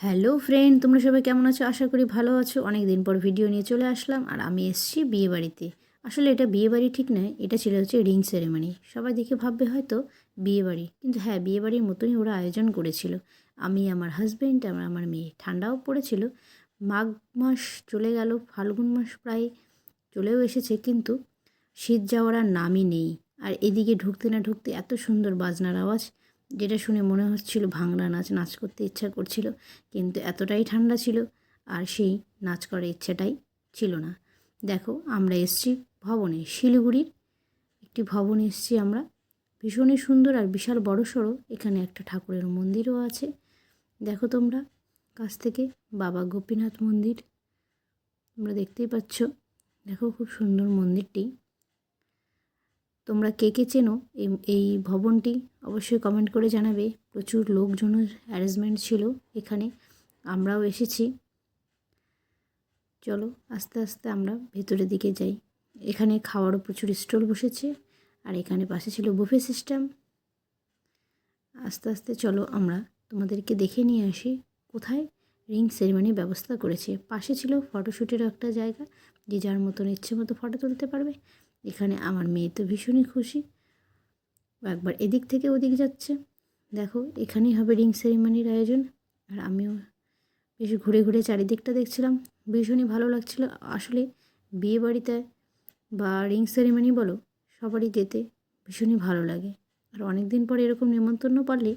Hello friend, তোমরা সবাই কেমন আছো? আশা করি ভালো আছো। অনেক দিন পর ভিডিও নিয়ে চলে আসলাম আর আমি এসছি বিয়ে বাড়িতে আসলে এটা বিয়ে বাড়ি ঠিক নয়, এটা ছিল হচ্ছে রিং সেরেমনি সবাই দেখে ভাববে হয়তো বিয়ে বাড়ি কিন্তু হ্যাঁ বিয়ে বাড়ির মতনই ওরা আয়োজন করেছিল। আমি, আমার হাজব্যান্ড আমার আমার মেয়ে। ঠান্ডাও পড়েছিল। মাঘ মাস চলে গেল, ফাল্গুন মাস প্রায় চলেও এসেছে, কিন্তু শীত যাওয়ার আর নামই নেই। আর এদিকে ঢুকতে না ঢুকতে এত সুন্দর বাজনার আওয়াজ। যেটা শুনে মনে হচ্ছিল ভাংড়া নাচ নাচ করতে ইচ্ছা করছিল, কিন্তু এতটাই ঠান্ডা ছিল আর সেই নাচ করার ইচ্ছাটাই ছিল না। দেখো, আমরা এসছি ভবনে, শিলিগুড়ির একটি ভবনে এসছি আমরা। ভীষণই সুন্দর আর বিশাল বড় সড়ো, এখানে একটা ঠাকুরের মন্দিরও আছে। দেখো তোমরা, কাছ থেকে বাবা গোপীনাথ মন্দির, তোমরা দেখতেই পাচ্ছ। দেখো খুব সুন্দর মন্দিরটি। তোমরা কে কে চেনো এই ভবনটি অবশ্যই কমেন্ট করে জানাবে। প্রচুর লোকজনের অ্যারেঞ্জমেন্ট ছিল এখানে। আমরাও এসেছি। চলো আস্তে আস্তে আমরা ভেতরের দিকে যাই। এখানে খাওয়ারও প্রচুর স্টল বসেছে আর এখানে পাশে ছিল বুফে সিস্টেম আস্তে আস্তে চলো আমরা তোমাদেরকে দেখে নিয়ে আসি কোথায় রিং সেরিমনির ব্যবস্থা করেছে। পাশে ছিল ফটোশ্যুটেরও একটা জায়গা যে যার মতন ইচ্ছে মতো ফটো তুলতে পারবে। এখানে আমার মেয়ে তো ভীষণই খুশি। একবার এদিক থেকে ওদিক যাচ্ছে। দেখো, এখানেই হবে রিং সেরিমনির আয়োজন। আর আমিও বেশ ঘুরে ঘুরে চারিদিকটা দেখছিলাম। ভীষণই ভালো লাগছিল। আসলে বিয়ে বাড়িতে বা রিং সেরিমনি বলো, সবারই যেতে ভীষণই ভালো লাগে। আর অনেক দিন পর এরকম নিমন্ত্রণ পারলে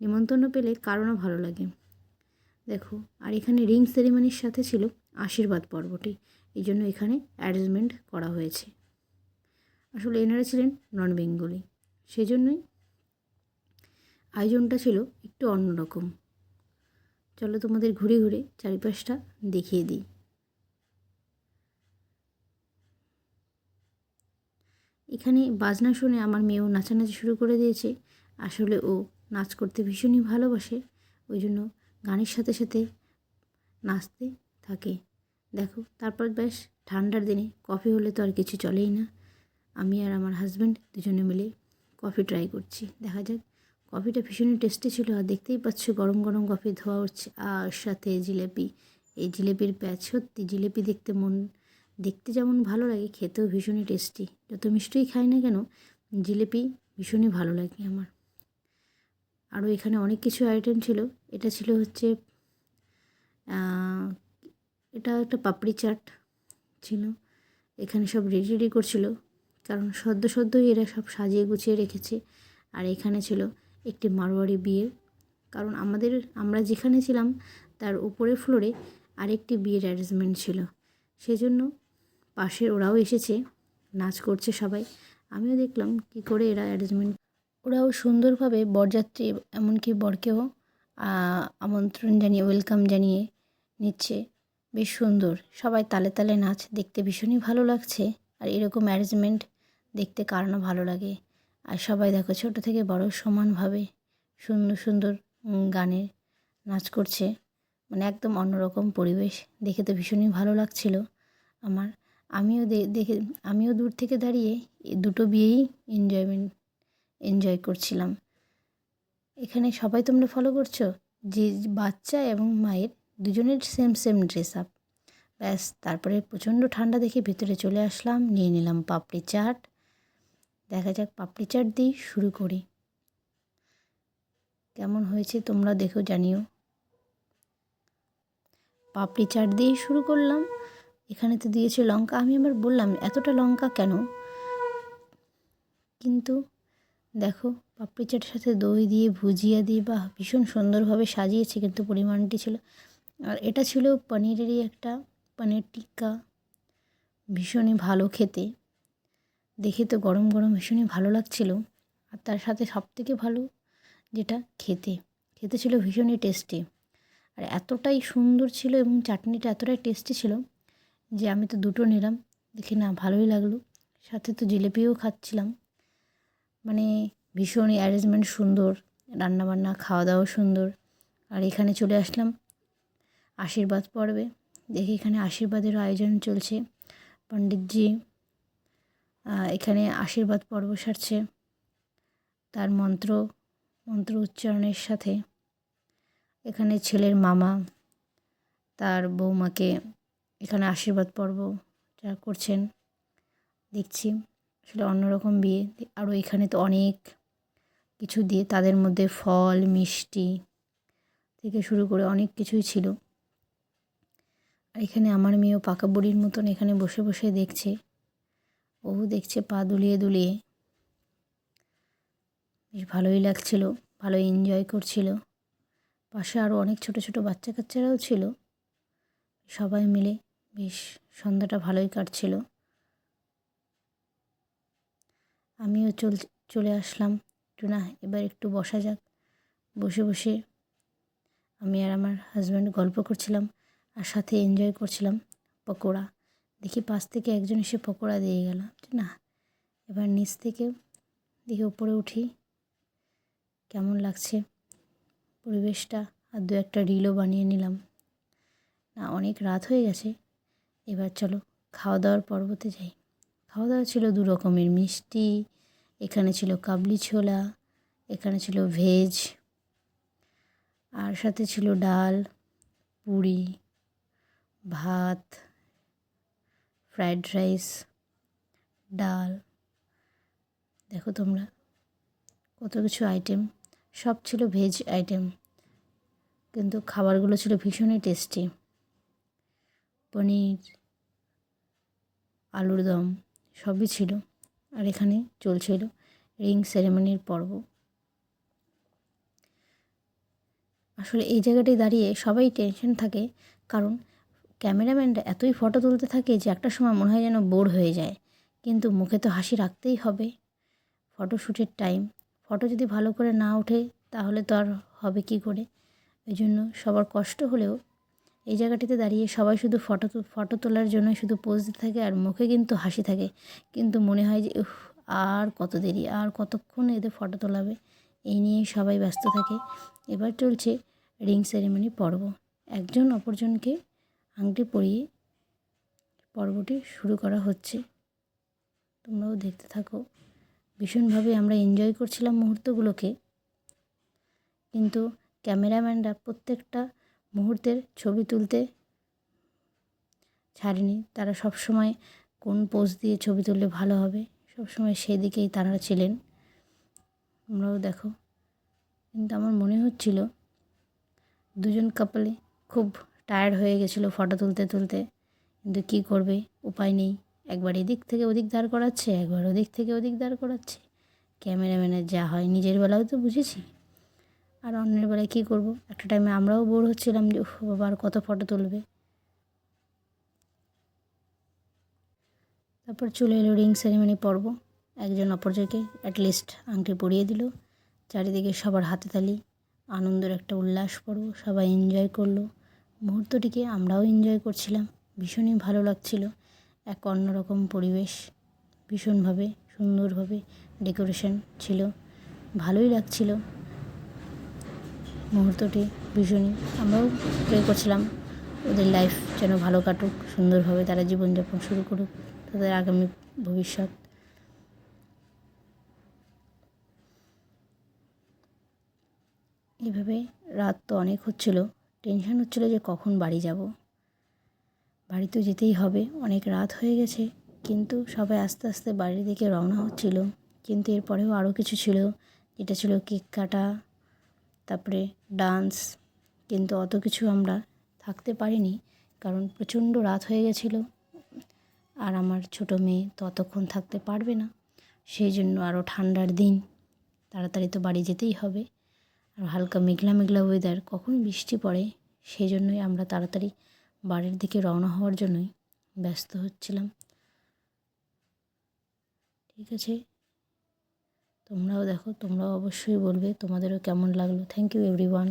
নিমন্ত্রণ পেলে কারণও ভালো লাগে। দেখো, আর এখানে রিং সেরিমনির সাথে ছিল আশীর্বাদ পর্বটি। এই জন্য এখানে অ্যারেঞ্জমেন্ট করা হয়েছে। আসলে এনারা ছিলেন নন বেঙ্গলি। সেই জন্যই আয়োজনটা ছিল একটু অন্যরকম চলো তোমাদের ঘুরে ঘুরে চারিপাশটা দেখিয়ে দিই। এখানে বাজনা শুনে আমার মেয়েও নাচানাচি শুরু করে দিয়েছে। আসলে ও নাচ করতে ভীষণই ভালোবাসে। ওই জন্য গানের সাথে সাথে নাচতে থাকে। দেখো, তারপর বেশ ঠান্ডার দিনে কফি হলে তো আর কিছু চলেই না। আমি আর আমার হাজব্যান্ড দুজনে মিলে কফি ট্রাই করছি। দেখা যাক, কফিটা ভীষণই টেস্টি ছিল আর দেখতেই পাচ্ছ গরম গরম কফি ধোয়া উঠছে। আর সাথে জিলেপি। এই জিলেপির প্যাচ সত্যি জিলেপি দেখতে মন, দেখতে যেমন ভালো লাগে, খেতেও ভীষণই টেস্টি যত মিষ্টিই খাই না কেন, জিলেপি ভীষণই ভালো লাগে আমার। আরও এখানে অনেক কিছু আইটেম ছিল। এটা ছিল হচ্ছে এটা একটা পাপড়ি চাট ছিল। এখানে সব রেডি রেডি করছিল। কারণ সদ্য, সদ্যই এরা সব সাজিয়ে গুছিয়ে রেখেছে। আর এখানে ছিল একটি মারোয়ারি বিয়ের কারণ আমাদের, আমরা যেখানে ছিলাম, তার উপরের ফ্লোরে আরেকটি বিয়ের অ্যারেঞ্জমেন্ট ছিল। সেজন্য পাশের ওরাও এসেছে, নাচ করছে সবাই। আমিও দেখলাম কি করে এরা অ্যারেঞ্জমেন্ট ওরাও সুন্দরভাবে বরযাত্রী এমনকি বরকেও আমন্ত্রণ জানিয়ে ওয়েলকাম জানিয়ে নিচ্ছে। বেশ সুন্দর। সবাই তালে তালে নাচ দেখতে ভীষণই ভালো লাগছে। আর এরকম অ্যারেঞ্জমেন্ট দেখতে কার না ভালো লাগে। আর সবাই দেখো ছোটো থেকে বড় সমানভাবে সুন্দর সুন্দর গানে নাচ করছে। মানে একদম অন্যরকম পরিবেশ। দেখে তো ভীষণই ভালো লাগছিল আমার। আমিও দেখে, আমিও দূর থেকে দাঁড়িয়ে দুটো বিয়েই এনজয়মেন্ট এনজয় করছিলাম। এখানে সবাই তোমরা ফলো করছ? যে বাচ্চা এবং মায়ের দুজনের সেম সেম ড্রেস আপ ব্যাস, তারপরে প্রচণ্ড ঠান্ডা দেখে ভেতরে চলে আসলাম, নিয়ে নিলাম পাপড়ি চাট। দেখা যাক পাপড়ি চাট দিয়েই শুরু করি। কেমন হয়েছে তোমরা দেখো, জানিও। পাপড়ি চাট দিয়েই শুরু করলাম। এখানে তো দিয়েছে লঙ্কা। আমি আবার বললাম, এতটা লঙ্কা কেন? কিন্তু দেখো, পাপড়ি চাটের সাথে দই দিয়ে, ভুজিয়া দিয়ে বা ভীষণ সুন্দরভাবে সাজিয়েছে, কিন্তু পরিমাণটি ছিল আর এটা ছিল পনিরেরই একটা, পনির টিক্কা, ভীষণই ভালো খেতে। দেখে তো গরম গরম ভীষণই ভালো লাগছিল। আর তার সাথে সব থেকে ভালো যেটা খেতে খেতে ছিল ভীষণই টেস্টি। আর এতটাই সুন্দর ছিল এবং চাটনিটা এতটাই টেস্টি ছিল যে আমি তো দুটো নিলাম, দেখি না ভালোই লাগল। সাথে তো জিলিপিও খাচ্ছিলাম। মানে ভীষণই অ্যারেঞ্জমেন্ট সুন্দর, রান্নাবান্না, খাওয়া দাওয়া সুন্দর। আর এখানে চলে আসলাম আশীর্বাদ পর্বে দেখি এখানে আশীর্বাদের আয়োজন চলছে। পণ্ডিতজি এখানে আশীর্বাদ পর্ব সারছে। তার মন্ত্র মন্ত্র উচ্চারণের সাথে এখানে ছেলের মামা, তার বৌমাকে এখানে আশীর্বাদ পর্ব যারা করছেন, দেখছি। আসলে অন্যরকম বিয়ে। আরও এখানে তো অনেক কিছু দিয়ে তাদের মধ্যে ফল, মিষ্টি থেকে শুরু করে অনেক কিছুই ছিল। এখানে আমার মেয়েও পাকা বুড়ির মতন এখানে বসে বসে দেখছে। ও দেখছে পা দুলিয়ে দুলিয়ে। বেশ ভালোই লাগছিল, ভালো এনজয় করছিল। পাশে আরও অনেক ছোট ছোট বাচ্চা কাচ্চারাও ছিল। সবাই মিলে বেশ সন্ধ্যাটা ভালোই কাটছিল। আমিও চল, চলে আসলাম। একটু না এবার একটু বসা যাক। বসে বসে আমি আর আমার হাজব্যান্ড গল্প করছিলাম। আর সাথে এনজয় করছিলাম পকোড়া। দেখি পাশ থেকে একজন এসে পকোড়া দিয়ে গেল না? এবার নিচ থেকে দেখি উপরে উঠি, কেমন লাগছে পরিবেশটা? আর দু একটা রিলও বানিয়ে নিলাম। না, অনেক রাত হয়ে গেছে, এবার চলো খাওয়া দাওয়ার পর্বতে যাই। খাওয়া দাওয়া ছিল দু রকমের, মিষ্টি, এখানে ছিল কাবলি ছোলা, এখানে ছিল ভেজ আর সাথে ছিল ডাল, পুরি ভাত ফ্রায়েড রাইস ডাল। দেখো তোমরা কত কিছু আইটেম সব ছিল ভেজ আইটেম কিন্তু খাবারগুলো ছিল ভীষণই টেস্টি পনির, আলুর দম, সবই ছিল। আর এখানে চলছিল রিং সেরেমনির পর্ব। আসলে এই জায়গাটায় দাঁড়িয়ে সবাই টেনশন থাকে, কারণ ক্যামেরাম্যানরা এতই ফটো তুলতে থাকে যে একটা সময় মনে হয় যেন বোর হয়ে যায়। কিন্তু মুখে তো হাসি রাখতেই হবে। ফটোশ্যুটের টাইম। ফটো যদি ভালো করে না ওঠে, তাহলে তো আর হবে কি করে? ওই জন্য সবার কষ্ট হলেও এই জায়গাটিতে দাঁড়িয়ে সবাই শুধু ফটো ফটো তোলার জন্য শুধু পোজ দিতে থাকে আর মুখে কিন্তু হাসি থাকে। কিন্তু মনে হয় যে আর কত দেরি, আর কতক্ষণ এদের ফটো তোলাবে? এই নিয়েই সবাই ব্যস্ত থাকে। এবার চলছে রিং সেরেমনি পর্ব। একজন অপরজনকে আংটি পরিয়ে পর্বটি শুরু করা হচ্ছে। তোমরাও দেখতে থাকো। ভীষণভাবে আমরা এনজয় করছিলাম মুহূর্তগুলোকে। কিন্তু ক্যামেরাম্যানরা প্রত্যেকটা মুহূর্তের ছবি তুলতে ছাড়েনি। তারা সব সময় কোন পোজ দিয়ে ছবি তুললে ভালো হবে সব সময় সেদিকেই তারা ছিলেন। তোমরাও দেখো। কিন্তু আমার মনে হচ্ছিল দুজন কাপলে খুব টায়ার্ড হয়ে গেছিল ফটো তুলতে তুলতে। কিন্তু কী করবে? উপায় নেই। একবার এদিক থেকে ওদিক দাঁড় করাচ্ছে, একবার ওদিক থেকে ওদিক দাঁড় করাচ্ছে। ক্যামেরাম্যানের যা হয়, নিজের বেলাও তো বুঝেছি। আর অন্যের বেলায় কী করব? একটা টাইমে আমরাও বোর হচ্ছিলাম যে বাবা, আর কত ফটো তুলবে? তারপর চলে এলো রিং সেরেমনি পর্ব। একজন অপরজনকে অ্যাটলিস্ট আংটি পরিয়ে দিল। চারিদিকে সবার হাতে তালি আনন্দের একটা উল্লাস পর্ব। সবাই এনজয় করল। মুহূর্তটিকে আমরাও এনজয় করছিলাম। ভীষণই ভালো লাগছিল। এক অন্যরকম পরিবেশ, ভীষণভাবে সুন্দরভাবে ডেকোরেশন ছিল। ভালোই লাগছিল। মুহূর্তটি ভীষণই, আমরাও প্রে করছিলাম ওদের লাইফ যেন ভালো কাটুক, সুন্দরভাবে তারা জীবনযাপন শুরু করুক, তাদের আগামী ভবিষ্যৎ। এভাবে রাত তো অনেক হচ্ছিল। টেনশন হচ্ছিল যে কখন বাড়ি যাব। বাড়ি তো যেতেই হবে, অনেক রাত হয়ে গেছে, কিন্তু সবাই আস্তে আস্তে বাড়ির দিকে রওনা হচ্ছিল। কিন্তু এরপরেও আরও কিছু ছিল, যেটা ছিল কেক কাটা, তারপরে ডান্স, কিন্তু অত কিছু আমরা থাকতে পারিনি, কারণ প্রচণ্ড রাত হয়ে গেছিল। আর আমার ছোটো মেয়ে ততক্ষণ থাকতে পারবে না, সেই জন্য আরও ঠান্ডার দিন, তাড়াতাড়ি তো বাড়ি যেতেই হবে। আর হালকা মেঘলা মেঘলা ওয়েদার কখন বৃষ্টি পড়ে, সেই জন্যই আমরা তাড়াতাড়ি বাড়ির দিকে রওনা হওয়ার জন্যই ব্যস্ত হচ্ছিলাম। ঠিক আছে? তোমরাও দেখো, তোমরাও অবশ্যই বলবে তোমাদেরও কেমন লাগল। Thank you everyone